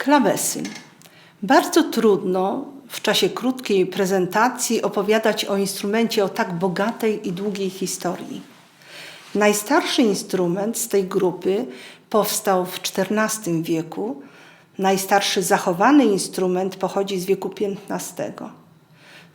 Klawesyn. Bardzo trudno w czasie krótkiej prezentacji opowiadać o instrumencie o tak bogatej i długiej historii. Najstarszy instrument z tej grupy powstał w XIV wieku. Najstarszy zachowany instrument pochodzi z wieku XV.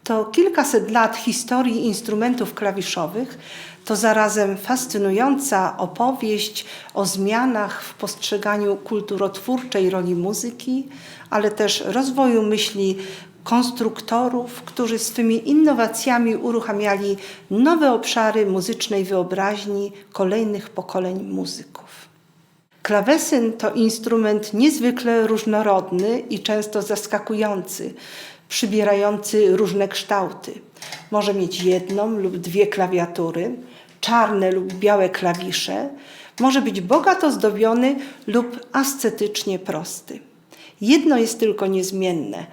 To kilkaset lat historii instrumentów klawiszowych, to zarazem fascynująca opowieść o zmianach w postrzeganiu kulturotwórczej roli muzyki, ale też rozwoju myśli konstruktorów, którzy swymi innowacjami uruchamiali nowe obszary muzycznej wyobraźni kolejnych pokoleń muzyków. Klawesyn to instrument niezwykle różnorodny i często zaskakujący, przybierający różne kształty. Może mieć jedną lub dwie klawiatury, czarne lub białe klawisze, może być bogato zdobiony lub ascetycznie prosty. Jedno jest tylko niezmienne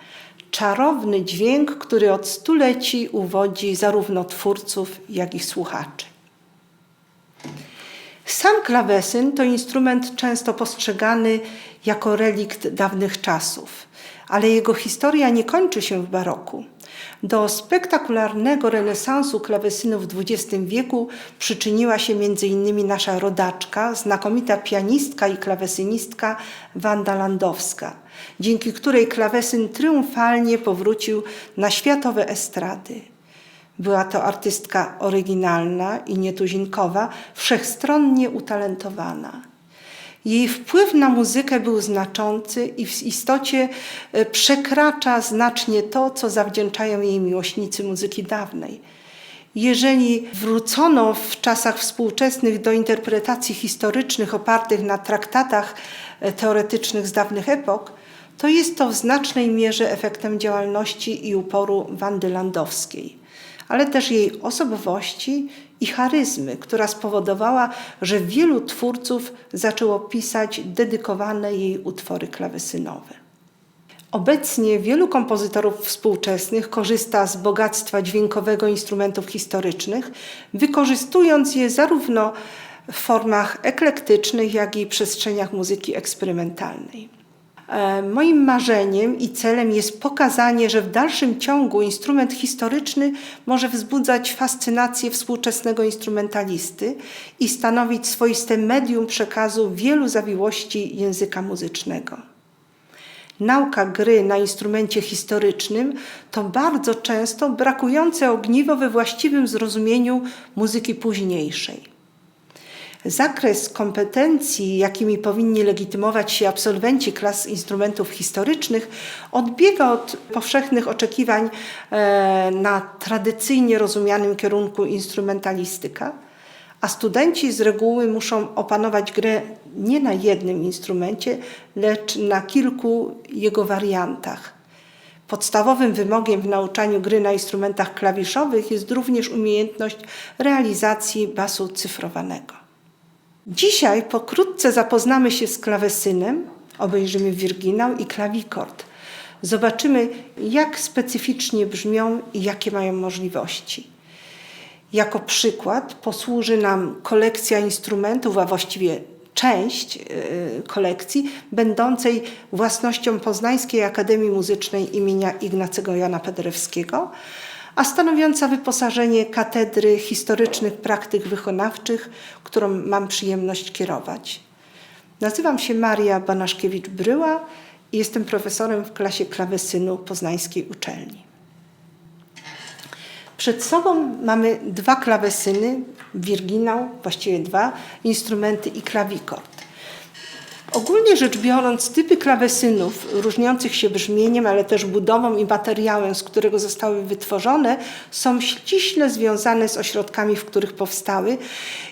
czarowny dźwięk, który od stuleci uwodzi zarówno twórców, jak i słuchaczy. Sam klawesyn to instrument często postrzegany jako relikt dawnych czasów, ale jego historia nie kończy się w baroku. Do spektakularnego renesansu klawesynu w XX wieku przyczyniła się m.in. nasza rodaczka, znakomita pianistka i klawesynistka Wanda Landowska, dzięki której klawesyn triumfalnie powrócił na światowe estrady. Była to artystka oryginalna i nietuzinkowa, wszechstronnie utalentowana. Jej wpływ na muzykę był znaczący i w istocie e, przekracza znacznie to, co zawdzięczają jej miłośnicy muzyki dawnej. Jeżeli wrócono w czasach współczesnych do interpretacji historycznych opartych na traktatach e, teoretycznych z dawnych epok, to jest to w znacznej mierze efektem działalności i uporu Wandy Landowskiej, ale też jej osobowości i charyzmy, która spowodowała, że wielu twórców zaczęło pisać dedykowane jej utwory klawesynowe. Obecnie wielu kompozytorów współczesnych korzysta z bogactwa dźwiękowego instrumentów historycznych, wykorzystując je zarówno w formach eklektycznych, jak i przestrzeniach muzyki eksperymentalnej. E, moim marzeniem i celem jest pokazanie, że w dalszym ciągu instrument historyczny może wzbudzać fascynację współczesnego instrumentalisty i stanowić swoiste medium przekazu wielu zawiłości języka muzycznego. Nauka gry na instrumencie historycznym to bardzo często brakujące ogniwo we właściwym zrozumieniu muzyki późniejszej. Zakres kompetencji, jakimi powinni legitymować się absolwenci klas instrumentów historycznych, odbiega od powszechnych oczekiwań e, na tradycyjnie rozumianym kierunku instrumentalistyka, a studenci z reguły muszą opanować grę nie na jednym instrumencie, lecz na kilku jego wariantach. Podstawowym wymogiem w nauczaniu gry na instrumentach klawiszowych jest również umiejętność realizacji basu cyfrowanego. Dzisiaj pokrótce zapoznamy się z klawesynem, obejrzymy wirginał i klawikord. Zobaczymy, jak specyficznie brzmią i jakie mają możliwości. Jako przykład posłuży nam kolekcja instrumentów, a właściwie część y, kolekcji, będącej własnością Poznańskiej Akademii Muzycznej imienia Ignacego Jana Paderewskiego, a stanowiąca wyposażenie Katedry Historycznych Praktyk Wykonawczych, którą mam przyjemność kierować. Nazywam się Maria Banaszkiewicz-Bryła i jestem profesorem w klasie klawesynu Poznańskiej Uczelni. Przed sobą mamy dwa klawesyny, wirginał, właściwie dwa, instrumenty i klawikord. Ogólnie rzecz biorąc, typy klawesynów różniących się brzmieniem, ale też budową i materiałem, z którego zostały wytworzone, są ściśle związane z ośrodkami, w których powstały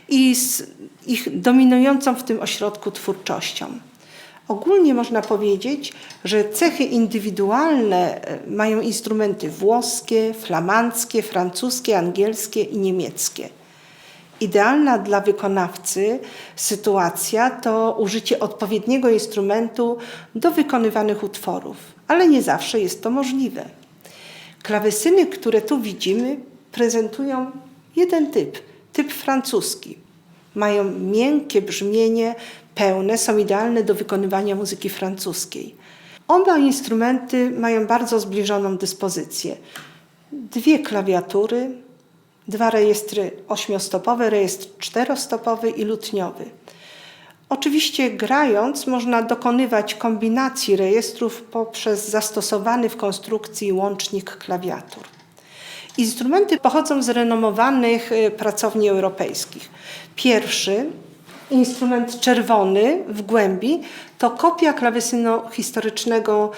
i z ich dominującą w tym ośrodku twórczością. Ogólnie można powiedzieć, że cechy indywidualne e, mają instrumenty włoskie, flamandzkie, francuskie, angielskie i niemieckie. Idealna dla wykonawcy sytuacja to użycie odpowiedniego instrumentu do wykonywanych utworów, ale nie zawsze jest to możliwe. Klawesyny, które tu widzimy, prezentują jeden typ typ francuski. Mają miękkie brzmienie, pełne, są idealne do wykonywania muzyki francuskiej. Oba instrumenty mają bardzo zbliżoną dyspozycję. Dwie klawiatury, dwa rejestry ośmiostopowe, rejestr czterostopowy i lutniowy. Oczywiście grając można dokonywać kombinacji rejestrów poprzez zastosowany w konstrukcji łącznik klawiatur. Instrumenty pochodzą z renomowanych y, pracowni europejskich. Pierwszy, instrument czerwony w głębi, to kopia klawesynu historycznego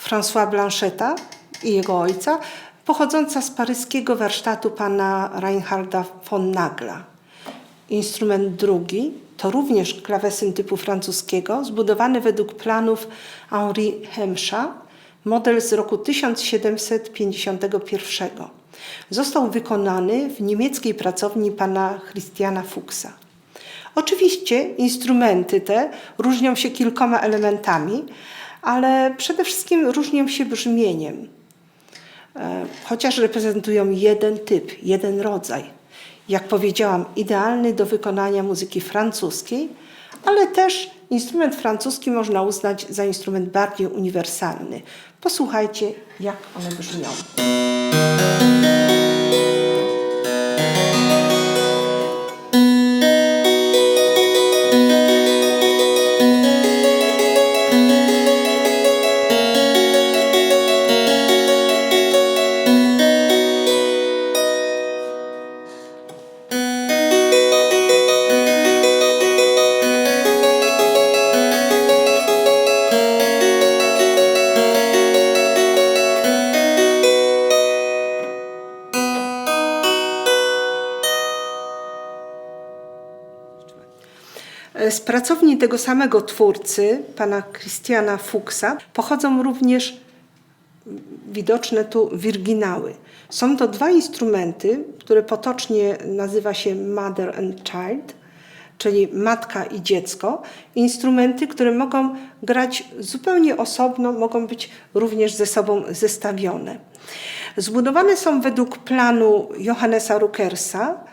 François Blancheta i jego ojca, pochodząca z paryskiego warsztatu pana Reinharda von Nagla. Instrument drugi to również klawesyn typu francuskiego, zbudowany według planów Henri Hemscha, model z roku 1751. Został wykonany w niemieckiej pracowni pana Christiana Fuchsa. Oczywiście instrumenty te różnią się kilkoma elementami, ale przede wszystkim różnią się brzmieniem, chociaż reprezentują jeden typ, jeden rodzaj. Jak powiedziałam, idealny do wykonania muzyki francuskiej, ale też instrument francuski można uznać za instrument bardziej uniwersalny. Posłuchajcie, jak one brzmią. Pracowni tego samego twórcy, pana Christiana Fuchsa, pochodzą również widoczne tu wirginały. Są to dwa instrumenty, które potocznie nazywa się Mother and Child, czyli matka i dziecko. Instrumenty, które mogą grać zupełnie osobno, mogą być również ze sobą zestawione. Zbudowane są według planu Johannesa Ruckersa, e,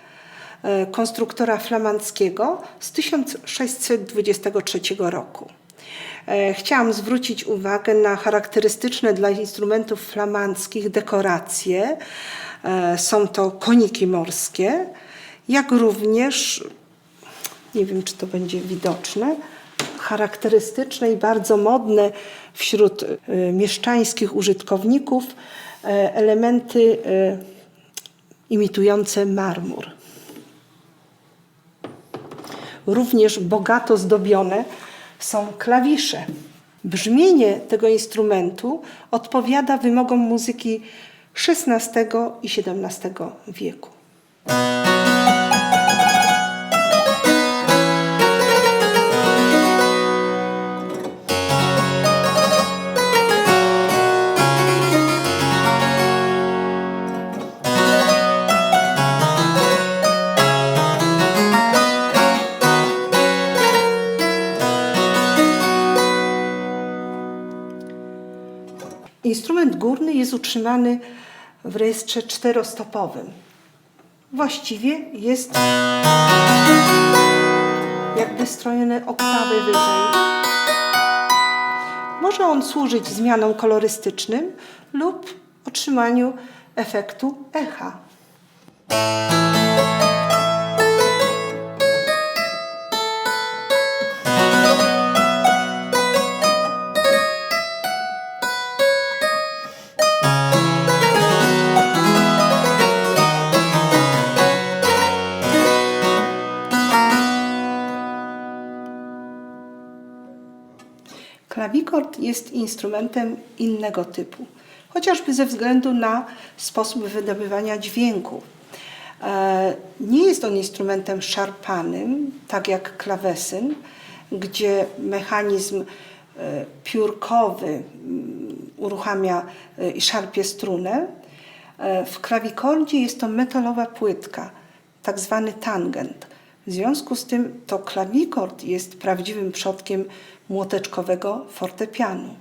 konstruktora flamandzkiego z 1623 roku. E, Chciałam zwrócić uwagę na charakterystyczne dla instrumentów flamandzkich dekoracje. E, Są to koniki morskie, jak również, nie wiem czy to będzie widoczne, charakterystyczne i bardzo modne wśród e, mieszczańskich użytkowników e, elementy e, imitujące marmur. Również bogato zdobione są klawisze. Brzmienie tego instrumentu odpowiada wymogom muzyki XVI i XVII wieku. Jest utrzymany w rejestrze czterostopowym. Właściwie jest jakby strojony oktawy wyżej. Może on służyć zmianom kolorystycznym lub otrzymaniu efektu echa. Klawikord jest instrumentem innego typu, chociażby ze względu na sposób wydobywania dźwięku. E, Nie jest on instrumentem szarpanym, tak jak klawesyn, gdzie mechanizm e, piórkowy mm, uruchamia e, i szarpie strunę. W klawikordzie jest to metalowa płytka, tak zwany tangent. W związku z tym to klawikord jest prawdziwym przodkiem młoteczkowego fortepianu.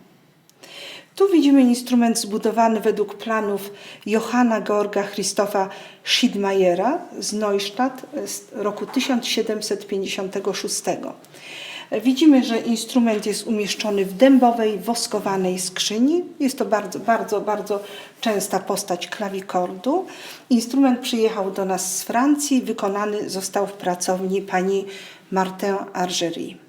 Tu widzimy instrument zbudowany według planów Johanna Georga Christofa Schiedmayera z Neustadt z roku 1756. Widzimy, że instrument jest umieszczony w dębowej, woskowanej skrzyni. Jest to bardzo, bardzo, bardzo częsta postać klawikordu. Instrument przyjechał do nas z Francji, wykonany został w pracowni pani Martin Argerie.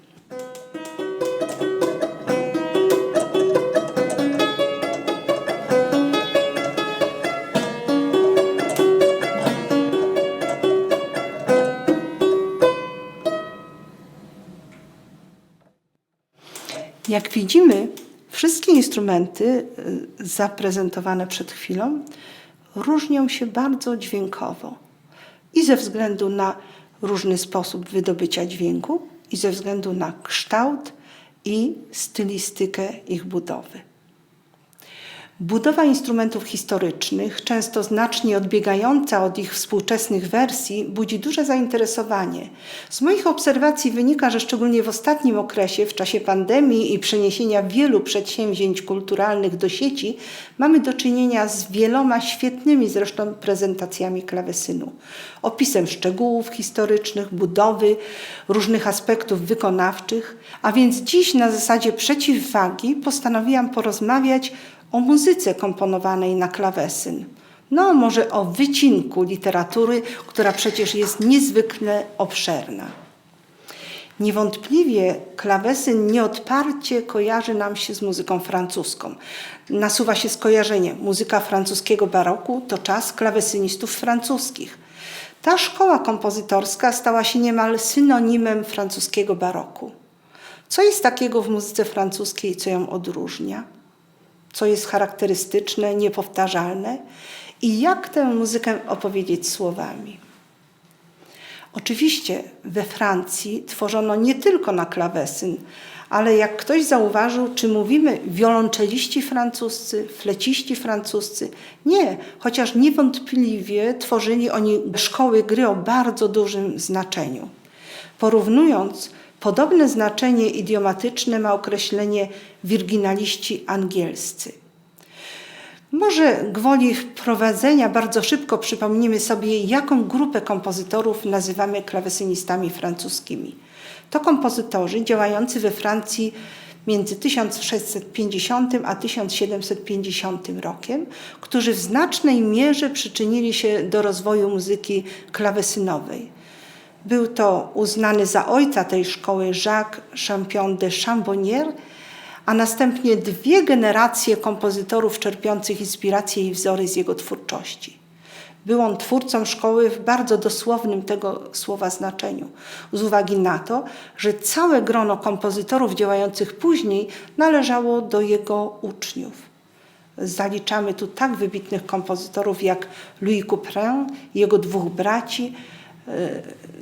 Jak widzimy, wszystkie instrumenty y, zaprezentowane przed chwilą różnią się bardzo dźwiękowo i ze względu na różny sposób wydobycia dźwięku, i ze względu na kształt i stylistykę ich budowy. Budowa instrumentów historycznych, często znacznie odbiegająca od ich współczesnych wersji, budzi duże zainteresowanie. Z moich obserwacji wynika, że szczególnie w ostatnim okresie, w czasie pandemii i przeniesienia wielu przedsięwzięć kulturalnych do sieci, mamy do czynienia z wieloma świetnymi zresztą prezentacjami klawesynu. Opisem szczegółów historycznych, budowy, różnych aspektów wykonawczych, a więc dziś na zasadzie przeciwwagi postanowiłam porozmawiać o muzyce komponowanej na klawesyn. No, może o wycinku literatury, która przecież jest niezwykle obszerna. Niewątpliwie klawesyn nieodparcie kojarzy nam się z muzyką francuską. Nasuwa się skojarzenie. Muzyka francuskiego baroku to czas klawesynistów francuskich. Ta szkoła kompozytorska stała się niemal synonimem francuskiego baroku. Co jest takiego w muzyce francuskiej, co ją odróżnia? Co jest charakterystyczne, niepowtarzalne i jak tę muzykę opowiedzieć słowami. Oczywiście we Francji tworzono nie tylko na klawesyn, ale jak ktoś zauważył, czy mówimy wiolonczeliści francuscy, fleciści francuscy? Nie, chociaż niewątpliwie tworzyli oni szkoły gry o bardzo dużym znaczeniu. Porównując Podobne znaczenie idiomatyczne ma określenie wirginaliści angielscy. Może gwoli wprowadzenia bardzo szybko przypomnimy sobie, jaką grupę kompozytorów nazywamy klawesynistami francuskimi. To kompozytorzy działający we Francji między 1650 a 1750 rokiem, którzy w znacznej mierze przyczynili się do rozwoju muzyki klawesynowej. Był to uznany za ojca tej szkoły Jacques Champion de Chambonnière, a następnie dwie generacje kompozytorów czerpiących inspiracje i wzory z jego twórczości. Był on twórcą szkoły w bardzo dosłownym tego słowa znaczeniu, z uwagi na to, że całe grono kompozytorów działających później należało do jego uczniów. Zaliczamy tu tak wybitnych kompozytorów jak Louis Couperin, jego dwóch braci,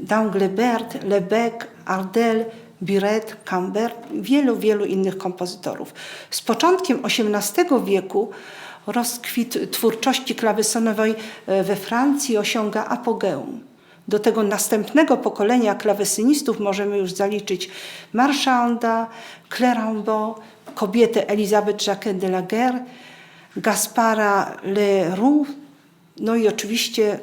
Danglebert, Lebec, Ardel, Buret, Cambert, wielu, wielu innych kompozytorów. Z początkiem XVIII wieku rozkwit twórczości klawesynowej e, we Francji osiąga apogeum. Do tego następnego pokolenia klawesynistów możemy już zaliczyć Marchanda, Clérambault, kobietę Elisabeth Jacquet de la Guerre, Gaspara Leroux, no i oczywiście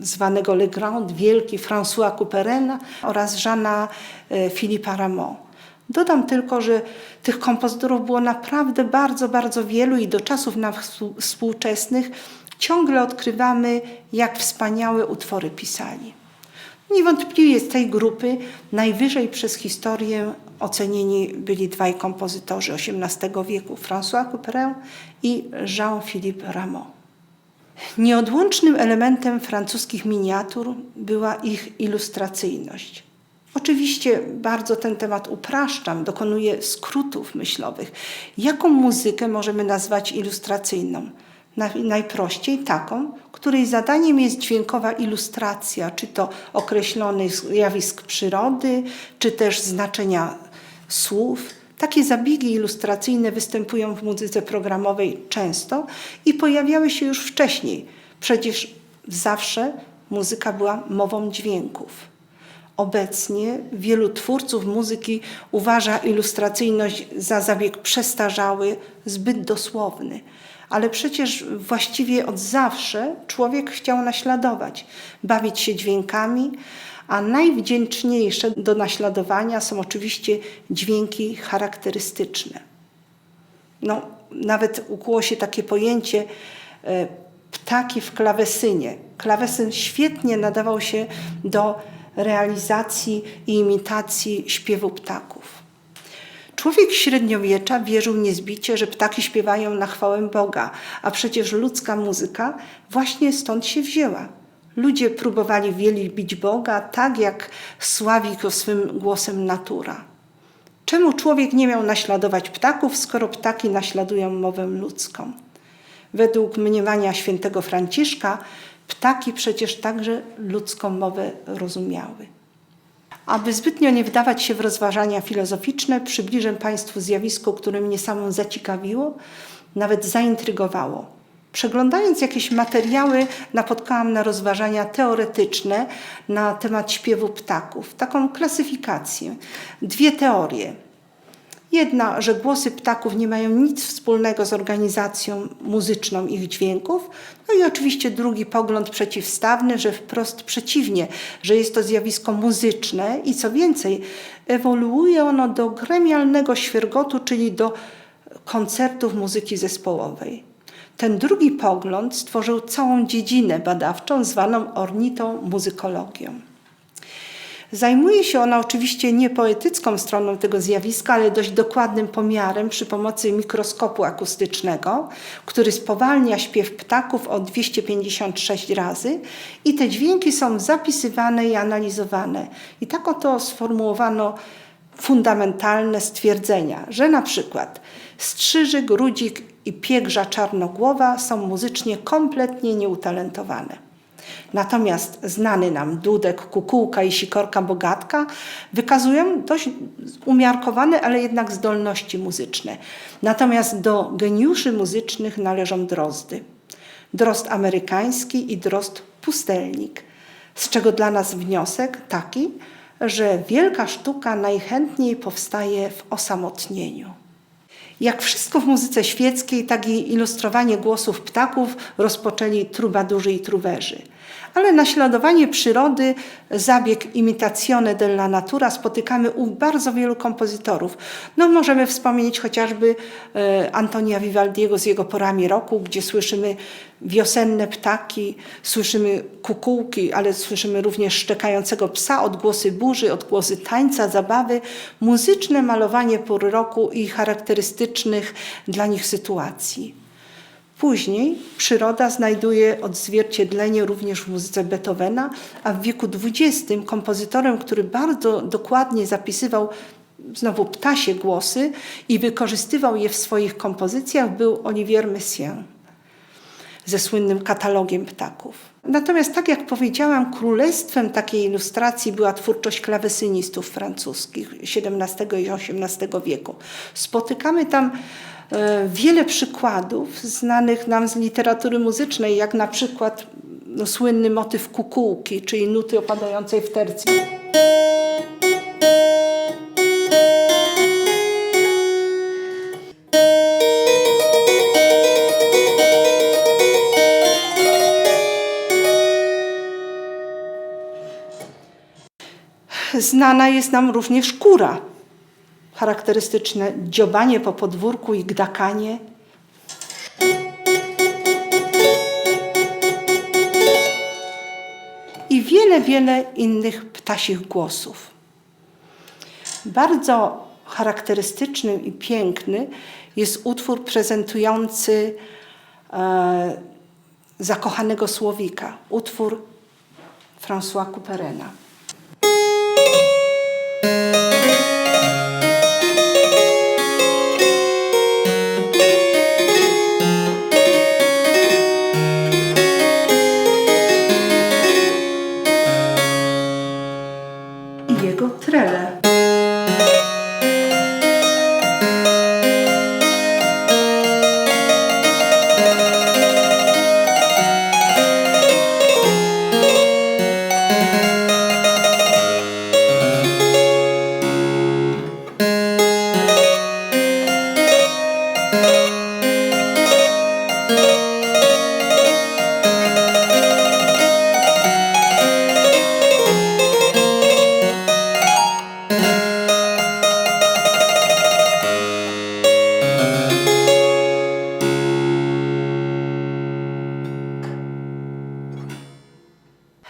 zwanego Legrand, wielki François Couperin oraz Żana e, Philippa Rameau. Dodam tylko, że tych kompozytorów było naprawdę bardzo, bardzo wielu i do czasów nam współczesnych ciągle odkrywamy, jak wspaniałe utwory pisali. Niewątpliwie z tej grupy najwyżej przez historię ocenieni byli dwaj kompozytorzy XVIII wieku, François Couperin i Jean-Philippe Rameau. Nieodłącznym elementem francuskich miniatur była ich ilustracyjność. Oczywiście bardzo ten temat upraszczam, dokonuję skrótów myślowych. Jaką muzykę możemy nazwać ilustracyjną? Najprościej taką, której zadaniem jest dźwiękowa ilustracja, czy to określonych zjawisk przyrody, czy też znaczenia słów takie zabiegi ilustracyjne występują w muzyce programowej często i pojawiały się już wcześniej. Przecież zawsze muzyka była mową dźwięków. Obecnie wielu twórców muzyki uważa ilustracyjność za zabieg przestarzały, zbyt dosłowny. Ale przecież właściwie od zawsze człowiek chciał naśladować, bawić się dźwiękami, a najwdzięczniejsze do naśladowania są oczywiście dźwięki charakterystyczne. No, nawet ukuło się takie pojęcie e, ptaki w klawesynie. Klawesyn świetnie nadawał się do realizacji i imitacji śpiewu ptaków. Człowiek średniowiecza wierzył niezbicie, że ptaki śpiewają na chwałę Boga, a przecież ludzka muzyka właśnie stąd się wzięła. Ludzie próbowali wielbić Boga tak, jak sławi go swym głosem natura. Czemu człowiek nie miał naśladować ptaków, skoro ptaki naśladują mowę ludzką? Według mniemania świętego Franciszka, ptaki przecież także ludzką mowę rozumiały. Aby zbytnio nie wdawać się w rozważania filozoficzne, przybliżę Państwu zjawisko, które mnie samą zaciekawiło, nawet zaintrygowało. Przeglądając jakieś materiały, napotkałam na rozważania teoretyczne na temat śpiewu ptaków, taką klasyfikację. Dwie teorie. Jedna, że głosy ptaków nie mają nic wspólnego z organizacją muzyczną ich dźwięków, no i oczywiście drugi pogląd przeciwstawny, że wprost przeciwnie, że jest to zjawisko muzyczne i co więcej, ewoluuje ono do gremialnego świergotu, czyli do koncertów muzyki zespołowej. Ten drugi pogląd stworzył całą dziedzinę badawczą zwaną ornitą muzykologią. Zajmuje się ona oczywiście nie poetycką stroną tego zjawiska, ale dość dokładnym pomiarem przy pomocy mikroskopu akustycznego, który spowalnia śpiew ptaków o 256 razy i te dźwięki są zapisywane i analizowane. I tak oto sformułowano fundamentalne stwierdzenia, że na przykład strzyżyk, rudzik i piegrza czarnogłowa są muzycznie kompletnie nieutalentowane. Natomiast znany nam dudek, kukułka i sikorka bogatka wykazują dość umiarkowane, ale jednak zdolności muzyczne. Natomiast do geniuszy muzycznych należą drozdy. Drozd amerykański i drozd pustelnik. Z czego dla nas wniosek taki, że wielka sztuka najchętniej powstaje w osamotnieniu. Jak wszystko w muzyce świeckiej, tak i ilustrowanie głosów ptaków rozpoczęli trubadurzy i truwerzy. Ale naśladowanie przyrody, zabieg imitazione della natura spotykamy u bardzo wielu kompozytorów. No możemy wspomnieć chociażby e, Antonia Vivaldiego z jego porami roku, gdzie słyszymy wiosenne ptaki, słyszymy kukułki, ale słyszymy również szczekającego psa, odgłosy burzy, odgłosy tańca, zabawy, muzyczne malowanie pór roku i charakterystycznych dla nich sytuacji. Później przyroda znajduje odzwierciedlenie również w muzyce Beethovena, a w wieku XX kompozytorem, który bardzo dokładnie zapisywał znowu ptasie głosy i wykorzystywał je w swoich kompozycjach, był Olivier Messiaen ze słynnym katalogiem ptaków. Natomiast, tak jak powiedziałam, królestwem takiej ilustracji była twórczość klawesynistów francuskich XVII i XVIII wieku. Spotykamy tam wiele przykładów znanych nam z literatury muzycznej, jak na przykład no, słynny motyw kukułki, czyli nuty opadającej w tercji. Znana jest nam również kura. Charakterystyczne dziobanie po podwórku i gdakanie. I wiele, wiele innych ptasich głosów. Bardzo charakterystyczny i piękny jest utwór prezentujący e, zakochanego słowika, utwór François Couperena.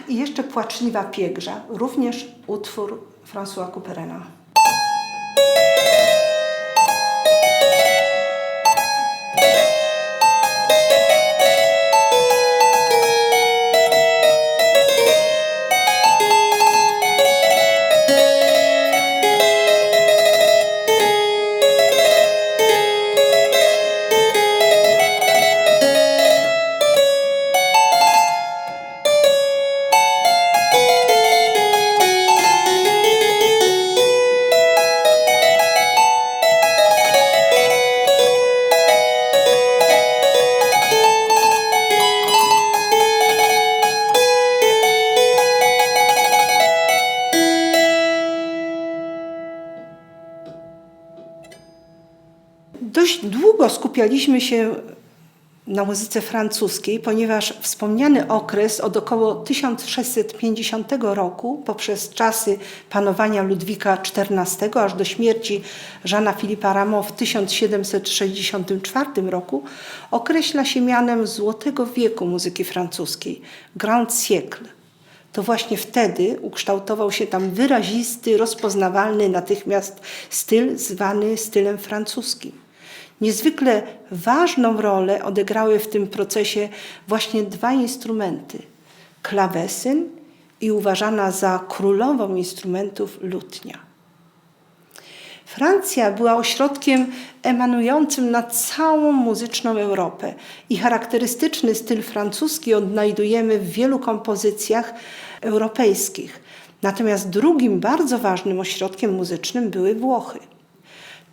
i jeszcze Płaczliwa Piegrza, również utwór François Couperena. Dość długo skupialiśmy się na muzyce francuskiej, ponieważ wspomniany okres od około 1650 roku, poprzez czasy panowania Ludwika XIV aż do śmierci Żana Filipa Rameau w 1764 roku, określa się mianem Złotego Wieku muzyki francuskiej, Grand Siècle. To właśnie wtedy ukształtował się tam wyrazisty, rozpoznawalny natychmiast styl zwany stylem francuskim. Niezwykle ważną rolę odegrały w tym procesie właśnie dwa instrumenty: klawesyn i uważana za królową instrumentów lutnia. Francja była ośrodkiem emanującym na całą muzyczną Europę i charakterystyczny styl francuski odnajdujemy w wielu kompozycjach europejskich. Natomiast drugim bardzo ważnym ośrodkiem muzycznym były Włochy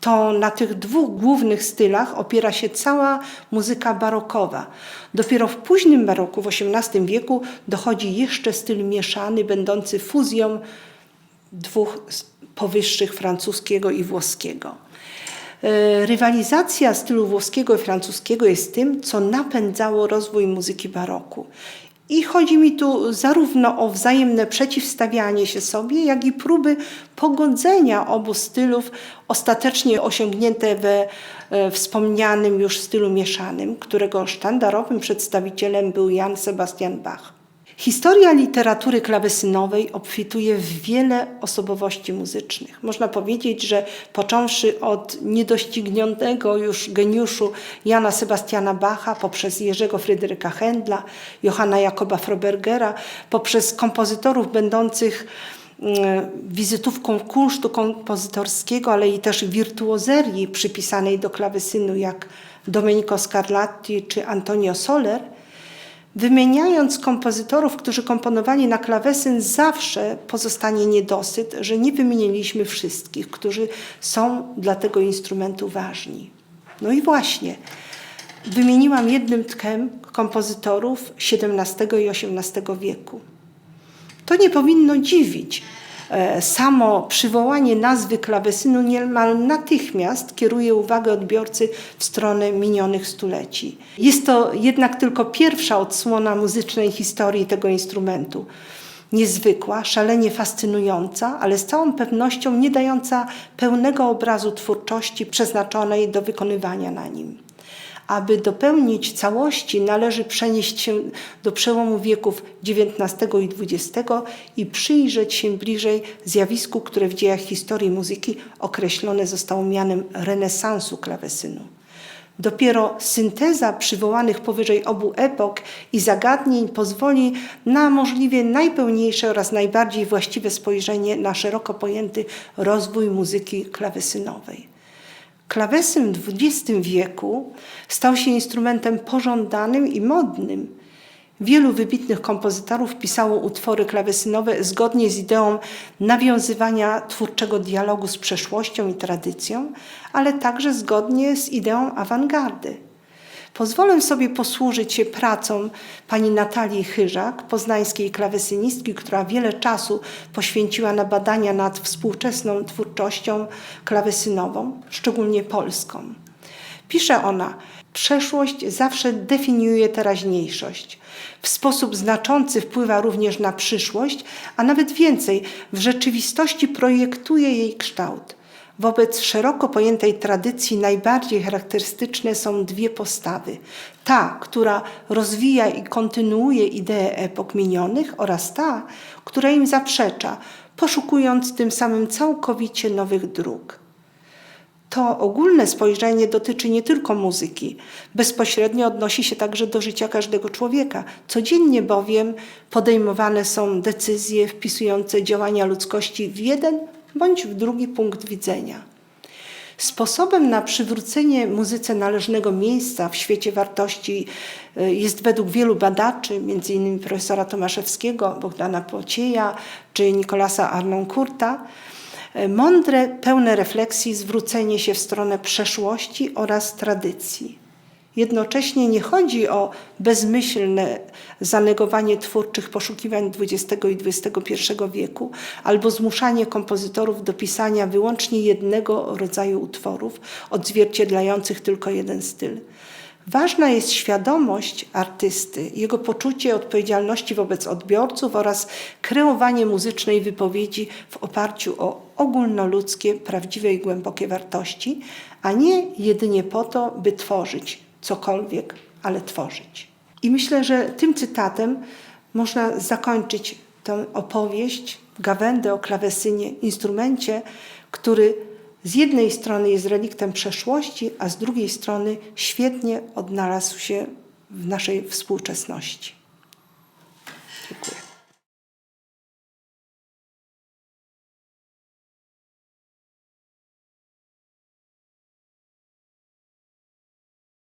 to na tych dwóch głównych stylach opiera się cała muzyka barokowa. Dopiero w późnym baroku, w XVIII wieku, dochodzi jeszcze styl mieszany, będący fuzją dwóch powyższych francuskiego i włoskiego. E, rywalizacja stylu włoskiego i francuskiego jest tym, co napędzało rozwój muzyki baroku. I chodzi mi tu zarówno o wzajemne przeciwstawianie się sobie, jak i próby pogodzenia obu stylów, ostatecznie osiągnięte we e, wspomnianym już stylu mieszanym, którego sztandarowym przedstawicielem był Jan Sebastian Bach. Historia literatury klawesynowej obfituje w wiele osobowości muzycznych. Można powiedzieć, że począwszy od niedoścignionego już geniuszu Jana Sebastiana Bacha, poprzez Jerzego Fryderyka Händla, Johanna Jakoba Frobergera, poprzez kompozytorów będących mm, wizytówką kunsztu kompozytorskiego, ale i też wirtuozerii przypisanej do klawesynu jak Domenico Scarlatti czy Antonio Soler – Wymieniając kompozytorów, którzy komponowali na klawesyn, zawsze pozostanie niedosyt, że nie wymieniliśmy wszystkich, którzy są dla tego instrumentu ważni. No i właśnie, wymieniłam jednym tchem kompozytorów XVII i XVIII wieku. To nie powinno dziwić, samo przywołanie nazwy klawesynu niemal natychmiast kieruje uwagę odbiorcy w stronę minionych stuleci. Jest to jednak tylko pierwsza odsłona muzycznej historii tego instrumentu. Niezwykła, szalenie fascynująca, ale z całą pewnością nie dająca pełnego obrazu twórczości przeznaczonej do wykonywania na nim. Aby dopełnić całości, należy przenieść się do przełomu wieków XIX i XX i przyjrzeć się bliżej zjawisku, które w dziejach historii muzyki określone zostało mianem renesansu klawesynu. Dopiero synteza przywołanych powyżej obu epok i zagadnień pozwoli na możliwie najpełniejsze oraz najbardziej właściwe spojrzenie na szeroko pojęty rozwój muzyki klawesynowej. Klawesyn w XX wieku stał się instrumentem pożądanym i modnym. Wielu wybitnych kompozytorów pisało utwory klawesynowe zgodnie z ideą nawiązywania twórczego dialogu z przeszłością i tradycją, ale także zgodnie z ideą awangardy. Pozwolę sobie posłużyć się pracą pani Natalii Chyżak, poznańskiej klawesynistki, która wiele czasu poświęciła na badania nad współczesną twórczością klawesynową, szczególnie polską. Pisze ona, przeszłość zawsze definiuje teraźniejszość. W sposób znaczący wpływa również na przyszłość, a nawet więcej, w rzeczywistości projektuje jej kształt. Wobec szeroko pojętej tradycji najbardziej charakterystyczne są dwie postawy. Ta, która rozwija i kontynuuje idee epok minionych oraz ta, która im zaprzecza, poszukując tym samym całkowicie nowych dróg. To ogólne spojrzenie dotyczy nie tylko muzyki, bezpośrednio odnosi się także do życia każdego człowieka. Codziennie bowiem podejmowane są decyzje wpisujące działania ludzkości w jeden bądź w drugi punkt widzenia. Sposobem na przywrócenie muzyce należnego miejsca w świecie wartości y, jest według wielu badaczy, m.in. profesora Tomaszewskiego, Bogdana Płocieja czy Nikolasa Arnoncourta, y, mądre, pełne refleksji zwrócenie się w stronę przeszłości oraz tradycji. Jednocześnie nie chodzi o bezmyślne zanegowanie twórczych poszukiwań XX i XXI wieku albo zmuszanie kompozytorów do pisania wyłącznie jednego rodzaju utworów, odzwierciedlających tylko jeden styl. Ważna jest świadomość artysty, jego poczucie odpowiedzialności wobec odbiorców oraz kreowanie muzycznej wypowiedzi w oparciu o ogólnoludzkie, prawdziwe i głębokie wartości, a nie jedynie po to, by tworzyć cokolwiek, ale tworzyć. I myślę, że tym cytatem można zakończyć tę opowieść, gawędę o klawesynie, instrumencie, który z jednej strony jest reliktem przeszłości, a z drugiej strony świetnie odnalazł się w naszej współczesności.